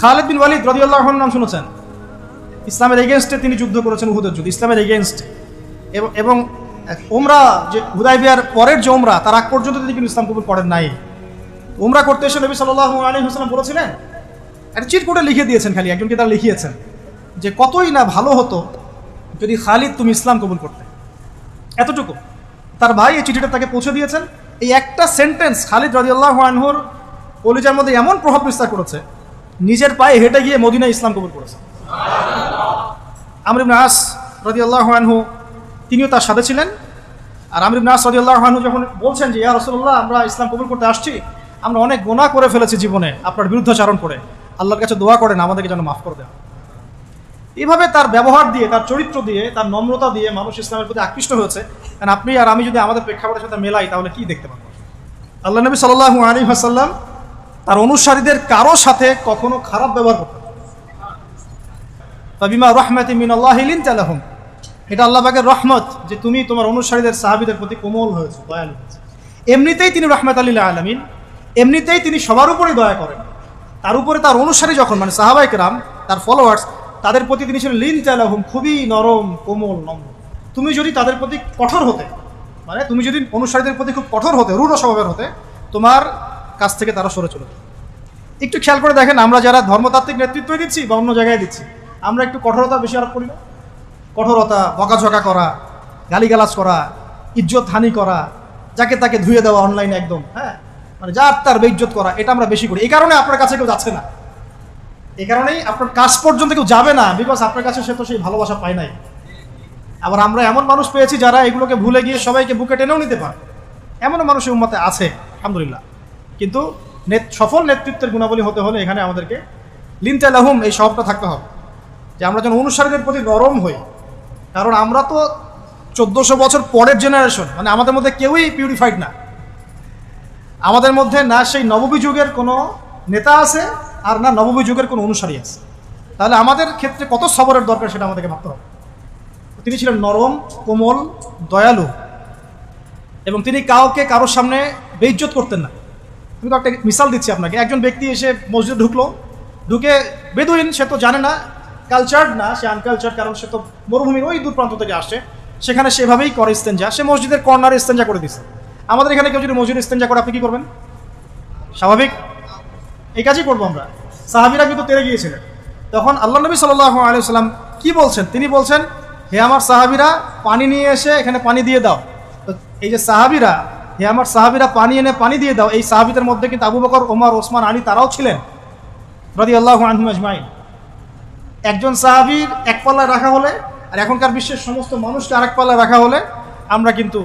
খালেদ বিন ওয়ালিদ রদিউল্লাহ নাম শুনেছেন? ইসলামের এগেনস্টে তিনি যুদ্ধ করেছেন উহুদের যুদ্ধ, ইসলামের এগেনস্ট এবং ওমরা যে হুদাই বিয়ার পরের যে ওমরা তার আগ পর্যন্ত তিনি কিন্তু ইসলাম কবুল করেন নাই। ওমরা করতে এসে নবী সাল্লাহ আলী হাসলাম বলেছিলেন, একটা চিট করে লিখে দিয়েছেন খালি একজনকে তারা লিখিয়েছেন, যে কতই না ভালো হতো যদি খালিদ তুমি ইসলাম কবুল করতে। এতটুকু। তার ভাই এই চিঠিটা তাকে পৌঁছে দিয়েছেন। এই একটা সেন্টেন্স খালিদ রাজিউল্লাহ আনহুর কলিজার মধ্যে এমন প্রভাব বিস্তার করেছে নিজের পায়ে হেঁটে গিয়ে মদিনা ইসলাম কবুল করেছে। আমর ইবনে আস রাদিয়াল্লাহু আনহু, তিনিও তার সাথে ছিলেন। আর আমর ইবনে আস রাদিয়াল্লাহু আনহু যখন বলছেন যে, ইয়া রাসূলুল্লাহ, আমরা ইসলাম কবুল করতে আসছি। আমরা অনেক গোনা করে ফেলেছি জীবনে, আপনার বিরুদ্ধাচারণ করে। আল্লাহর কাছে দোয়া করেন, আমাদেরকে যেন মাফ করে দেওয়া এইভাবে তার ব্যবহার দিয়ে, তার চরিত্র দিয়ে, তার নম্রতা দিয়ে মানুষ ইসলামের প্রতি আকৃষ্ট হয়েছে। কারণ আপনি আর আমি যদি আমাদের প্রেক্ষাপটের সাথে মেলাই, তাহলে কি দেখতে পাবো? আল্লাহ নবী সাল্লাল্লাহু আলাইহি ওয়াসাল্লাম তার অনুসারীদের কারও সাথে কখনো খারাপ ব্যবহার করতেন না। ফাবিমা রহমাতি মিনাল্লাহ লিনতা লাহুম এটা আল্লাহ পাকের রহমত যে তুমি তোমার অনুসারীদের, সাহাবীদের প্রতি কোমল হয়েছে, দয়ালু হয়েছে এমনিতেই তিনি রহমত আল্লাহ আলমিন, এমনিতেই তিনি সবার উপরেই দয়া করেন তার উপরে তার অনুসারী যখন মানে সাহাবাইক রাম তার ফলোয়ার্স তাদের প্রতি তিনি ছিলেন লিন চালাহুম খুবই নরম, কোমল, নম্র তুমি যদি তাদের প্রতি কঠোর হতে মানে তুমি যদি অনুসারীদের প্রতি খুব কঠোর হতে, রূঢ় স্বভাবের হতে, তোমার কাছ থেকে তারা সরে চলে। একটু খেয়াল করে দেখেন, আমরা যারা ধর্মতাত্ত্বিক নেতৃত্ব দিচ্ছি বা অন্য জায়গায় দিচ্ছি, আমরা একটু কঠোরতা বেশি আরোপ করি না? কঠোরতা, বকাঝকা করা, গালিগালাজ করা, ইজ্জত হানি করা, যাকে তাকে ধুয়ে দেওয়া অনলাইনে একদম হ্যাঁ? মানে যার তার বেইজ্জত করা, এটা আমরা বেশি করি। এই কারণে আপনার কাছে কেউ যাচ্ছে না। এই কারণেই আপনার কাজ পর্যন্ত কেউ যাবে না বিকজ আপনার কাছে সে তো সেই ভালোবাসা পায় নাই। আবার আমরা এমন মানুষ পেয়েছি যারা এগুলোকে ভুলে গিয়ে সবাইকে বুকে টেনেও নিতে পারে। এমনও মানুষের উম্মতে আছে, আলহামদুলিল্লাহ। কিন্তু নেত- সফল নেতৃত্বের গুণাবলী হতে হলে এখানে আমাদেরকে লিনতে লাহুম এই স্বভাবটা থাকতে হবে। যে আমরা যেন অনুসারীদের প্রতি নরম হই। কারণ আমরা তো চোদ্দোশো বছর পরের জেনারেশন মানে আমাদের মধ্যে কেউই পিউরিফাইড না। আমাদের মধ্যে না সেই নববী যুগের কোনো নেতা আছে, আর না নববী যুগের কোনো অনুসারী আছে। তাহলে আমাদের ক্ষেত্রে কত সবরের দরকার সেটা আমাদেরকে ভাবতে হবে। তিনি ছিলেন নরম, কোমল, দয়ালু। এবং তিনি কাউকে কারোর সামনে বেইজ্জত করতেন না। আমি একটা মিসাল দিচ্ছি আপনাকে। একজন ব্যক্তি এসে মসজিদে ঢুকলো। ঢুকে বেদুইন, সে তো জানে না কালচার্ড না, সে আনকালচার্ড কারণ সে তো মরুভূমির ওই দূর প্রান্ত থেকে আসছে। সেখানে সেভাবেই করে ইস্তেঞ্জা। সে মসজিদের কর্নারে ইস্তেঞ্জা করে দিচ্ছে আমাদের এখানে কেউ যদি মসজিদে ইস্তেঞ্জা করে, আপনি কি করবেন? স্বাভাবিক? এই কাজই করব আমরা। সাহাবিরা কিন্তু তেরে গিয়েছিলেন। তখন আল্লাহ নবী সাল্লাহ আলিয়াল্লাম কি বলছেন? তিনি বলছেন, হে আমার সাহাবিরা, পানি নিয়ে এসে এখানে পানি দিয়ে দাও। তো এই যে সাহাবিরা হে আমার সাহাবিরা, পানি এনে পানি দিয়ে দাও। এই সাহাবিদের মধ্যে কিন্তু আবু বকর, ওমর, ওসমান, আলী তারাও ছিলেন। রদি আল্লাহ আজমাইন। একজন সাহাবির এক পাল্লায় রাখা হলে আর এখনকার বিশ্বের সমস্ত মানুষকে আরেক পাল্লায় রাখা হলে আমরা কিন্তু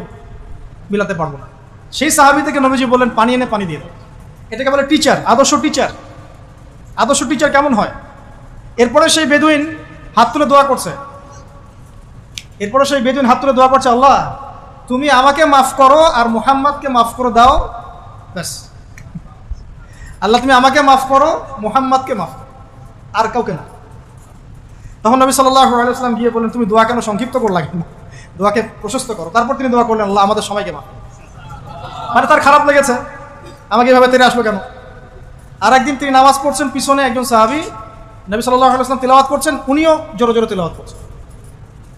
মিলাতে পারব না। সেই সাহাবি থেকে নবীজি বললেন, পানি এনে পানি দিয়ে দাও। এটাকে বলে টিচার আদর্শ টিচার আদর্শ টিচার কেমন হয়? এরপরে সেই বেদুইন হাত তুলে দোয়া করছে। এরপরে সেই বেদুইন হাত তুলে দোয়া করছে, আল্লাহ তুমি আমাকে মাফ করো আর মুহাম্মাদকে মাফ করে দাও। ব্যাস। আল্লাহ, তুমি আমাকে মাফ করো, মুহাম্মাদকে মাফ করো। আর কাউকে না। তখন নবী আলাইসলাম গিয়ে বললেন, তুমি দোয়া কেন সংক্ষিপ্ত করো লাগে দোয়াকে প্রশস্ত করো। তারপর তিনি দোয়া করলেন, আল্লাহ, আমাদের সবাইকে মাফ মানে তার খারাপ লেগেছে। আমাকে এভাবে তেরে আসলো কেন? আর একদিন তিনি নামাজ পড়ছেন পিছনে একজন সাহাবি, নবী সাল্লাহ আলাইসলাম তিলাওয়াত করছেন, উনিও জোরে জোরে তিলাওয়াত করছেন।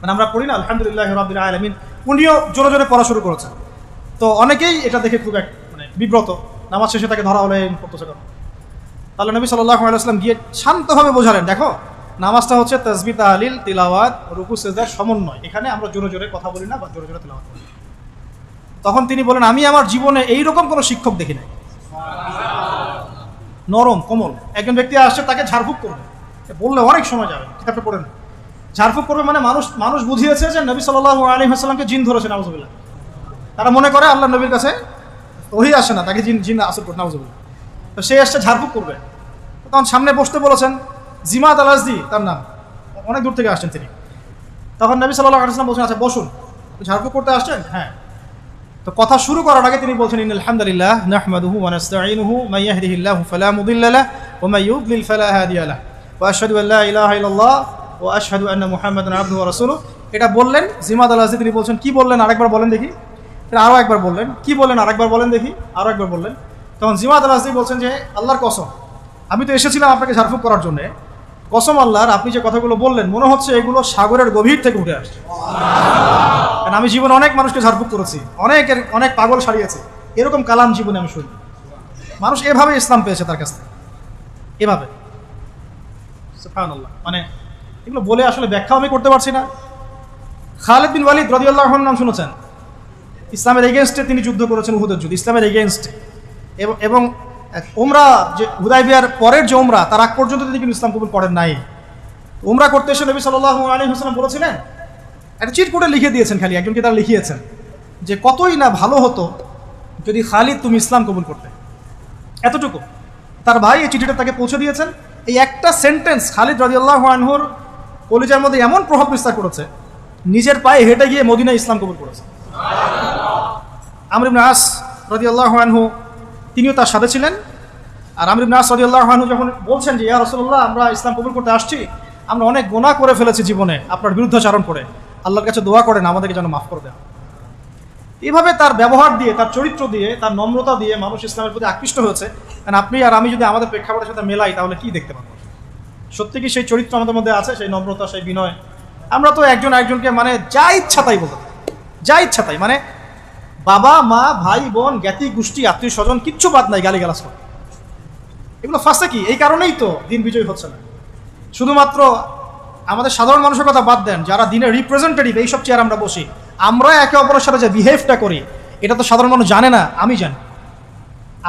মানে আমরা পড়ি না, আলহামদুলিল্লাহ রাবিল আলমিন। উনিও জোরে জোরে পড়া শুরু করেছেন। তো অনেকেই এটা দেখে খুব এক মানে বিব্রত, নামাজ শেষে তাকে ধরা হলে করতেছে কেন? তাহলে নবী সাল্লাহ আলাইসলাম গিয়ে শান্তভাবে বোঝালেন, দেখো, নামাজটা হচ্ছে তসবি, তাহলিল, তিলাওয়াত, রুকু সেজদার সমন্বয়। এখানে আমরা জোরে জোরে কথা বলি না বা জোরে জোরে তিলাওয়াত করি তখন তিনি বলেন, আমি আমার জীবনে এই রকম কোনো শিক্ষক দেখি নাই। নরম, কোমল। একজন ব্যক্তি আসছে, তাকে ঝাড়ফুঁক করবে। বললে অনেক সময় যাবে, কিতাবটা পড়ে না। ঝাড়ফুঁক করবে মানে মানুষ মানুষ বুঝিয়েছে যে নবী সাল্লাহ আলী হাসলামকে জিন ধরেছে, নাউজুবিল্লাহ। তারা মনে করে আল্লাহ নবীর কাছে ওহি আসে না, তাকে জিন জিন আসর করে নাউজুবিল্লাহ। তো সে এসছে ঝাড়ফুঁক করবে। তখন সামনে বসতে বলেছেন জিমাত আলাজদি তার নাম। অনেক দূর থেকে আসছেন তিনি। তখন নবী সাল্লাহ আলাইসলাম বলছেন আচ্ছা বসুন। ঝাড়ফুঁক করতে আসছেন? হ্যাঁ। তো কথা শুরু করার আগে তিনি বলছেন ইন আলহামদুলিল্লাহ নাহমাদুহু ওয়া নাস্তাঈনুহু, মান ইয়াহদিহিল্লাহু ফালা মুদিল্লা ওয়া মান ইউদ্লিল ফালা ওয়া আশহাদু আল লা ইলাহা ইল্লাল্লাহ ওয়া আশহাদু আন্না মুহাম্মাদান আবদুহু ওয়া রাসূলুহু। এটা বললেন জিমাদ আল তিনি বলছেন, কি বললেন? আরেকবার বলেন দেখি। আরও একবার বললেন, কি বললেন? আরেকবার বলেন দেখি। আরও একবার বললেন। তখন জিমাদ আল বলছেন যে, আল্লাহর কসম, আমি তো এসেছিলাম আপনাকে ঝাড়ফুঁক করার জন্য। কসম আল্লাহর, আপনি যে কথাগুলো বললেন, মনে হচ্ছে এগুলো সাগরের গভীর থেকে উঠে আসছে। কারণ আমি জীবনে অনেক মানুষকে ঝাড়ফুঁক করেছি, অনেকের, অনেক পাগল সারিয়েছে। এরকম কালাম জীবনে আমি শুনি মানুষ এভাবে ইসলাম পেয়েছে তার কাছ থেকে। এভাবে। মানে এগুলো বলে আসলে ব্যাখ্যা আমি করতে পারছি না। খালেদ বিন ওয়ালিদ রদিয়াল্লাহ নাম শুনেছেন? ইসলামের এগেনস্টে তিনি যুদ্ধ করেছেন উহুদের যুদ্ধ, ইসলামের এগেনস্টে এবং ওমরা যে হুদাই বিয়ার পরের যে ওমরা তার আগ পর্যন্ত তিনি কিন্তু ইসলাম কবুল করেন নাই। ওমরা করতে এসে নবী সাল্লাহ আলী হাসলাম বলেছিলেন, একটা চিট কোটে লিখে দিয়েছেন খালি, একজনকে তারা লিখিয়েছেন, যে কতই না ভালো হতো যদি খালিদ তুমি ইসলাম কবুল করতে। এতটুকু। তার ভাই এই চিঠিটা তাকে পৌঁছে দিয়েছেন। এই একটা সেন্টেন্স খালিদ রাজিয়াল্লাহ আনহুর কলিজার মধ্যে এমন প্রভাব বিস্তার করেছে, নিজের পায়ে হেঁটে গিয়ে মদিনা ইসলাম কবুল করেছে। আমর ইবনে আস রাদিয়াল্লাহু আনহু, তিনিও তার সাথে ছিলেন। আর আমর ইবনে আস রাদিয়াল্লাহু আনহু যখন বলছেন যে, ইয়া রাসূলুল্লাহ, আমরা ইসলাম কবুল করতে আসছি, আমরা অনেক গোনা করে ফেলেছি জীবনে, আপনার বিরুদ্ধাচারণ করে, আল্লাহর কাছে দোয়া করেন, আমাদেরকে যেন মাফ করে দেন। এইভাবে তার ব্যবহার দিয়ে, তার চরিত্র দিয়ে, তার নম্রতা দিয়ে মানুষ ইসলামের প্রতি আকৃষ্ট হয়েছে। কারণ আপনি আর আমি যদি আমাদের প্রেক্ষাপটের সাথে মেলাই, তাহলে কি দেখতে পাবো? সত্যি কি সেই চরিত্র আমাদের মধ্যে আছে, সেই নম্রতা, সেই বিনয়? আমরা তো একজন একজনকে মানে যা ইচ্ছা তাই বলতে যা ইচ্ছা তাই মানে বাবা, মা, ভাই, বোন, জ্ঞাতি, গোষ্ঠী, আত্মীয় স্বজন, কিচ্ছু বাদ নাই গালি গালাস করে। এগুলো ফাঁসে কি? এই কারণেই তো দিন বিজয়ী হচ্ছে না। শুধুমাত্র আমাদের সাধারণ মানুষের কথা বাদ দেন, যারা দিনের রিপ্রেজেন্টেটিভ এইসব চেয়ার আমরা বসি। আমরা একে অপরের সাথে যে বিহেভটা করি, এটা তো সাধারণ মানুষ জানে না, আমি জানি।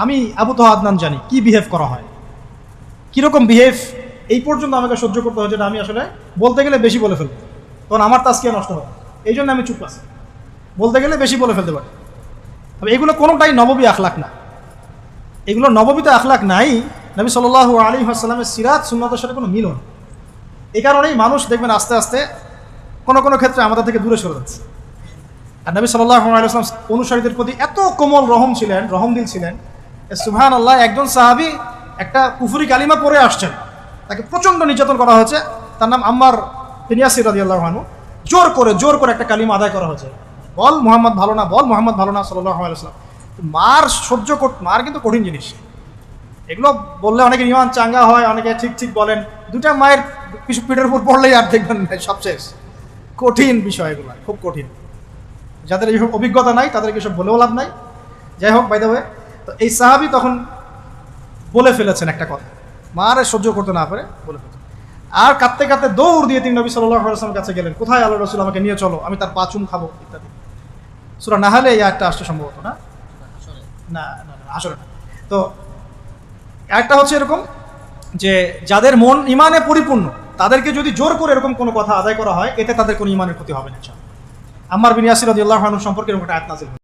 আমি আবু তো আদনান জানি, কি বিহেভ করা হয়? কীরকম বিহেভ এই পর্যন্ত আমাকে সহ্য করতে হয় যেটা আমি আসলে বলতে গেলে বেশি বলে ফেলব। তখন আমার তাস্কিয়া নষ্ট হবে এই জন্য আমি চুপ আছি। বলতে গেলে বেশি বলে ফেলতে পারি। তবে এগুলো কোনোটাই নববী আখলাক না। এগুলো নববীতে আখলাক নাই। নবী সাল্লাহ আলী আসসালামের সিরাত, সুন্নতের সাথে কোনো মিলন এই কারণেই মানুষ দেখবেন আস্তে আস্তে কোনো কোনো ক্ষেত্রে আমাদের থেকে দূরে সরে যাচ্ছে। আর নবী সাল্লাহ আলাইসলাম অনুসারীদের প্রতি এত কোমল রহম ছিলেন, রহমদিল ছিলেন সুহান আল্লাহ একজন সাহাবি একটা কুফুরি কালিমা পরে আসছেন। তাকে প্রচণ্ড নির্যাতন করা হয়েছে। তার নাম আম্মার তিনিয়াসির রাজি আল্লাহ জোর করে জোর করে একটা কালিমা আদায় করা হয়েছে। বল মোহাম্মদ ভালো না, বল মোহাম্মদ ভালো না সাল্লাহ আলাইসলাম মার সহ্য কর, মার কিন্তু কঠিন জিনিস। এগুলো বললে অনেকে ইমান চাঙ্গা হয়, অনেকে ঠিক ঠিক বলেন। দুটা মায়ের কিছু পিঠের উপর পড়লেই আর দেখবেন সব কঠিন বিষয় এগুলো, খুব কঠিন। যাদের এইসব অভিজ্ঞতা নাই, তাদেরকে সব বলেও লাভ নাই। যাই হোক বাইদা তো এই সাহাবি তখন বলে ফেলেছেন একটা কথা। মারে সহ্য করতে না পারে, বলে আর কাঁদতে কাঁদতে দৌড় দিয়ে তিনি নবী সাল্লাহ কাছে গেলেন। কোথায় আল্লাহ রসুল আমাকে নিয়ে চলো, আমি তার পাচুম খাব, ইত্যাদি। সুরা না হলে এই একটা আসছে সম্ভবত, না? না না আসলে না। তো একটা হচ্ছে এরকম যে, যাদের মন ইমানে পরিপূর্ণ, তাদেরকে যদি জোর করে এরকম কোনো কথা আদায় করা হয়, এতে তাদের কোনো ইমানের ক্ষতি হবে না আমার বিনিয়াসির আল্লাহ সম্পর্কে এরকম একটা আয়াত নাজিল।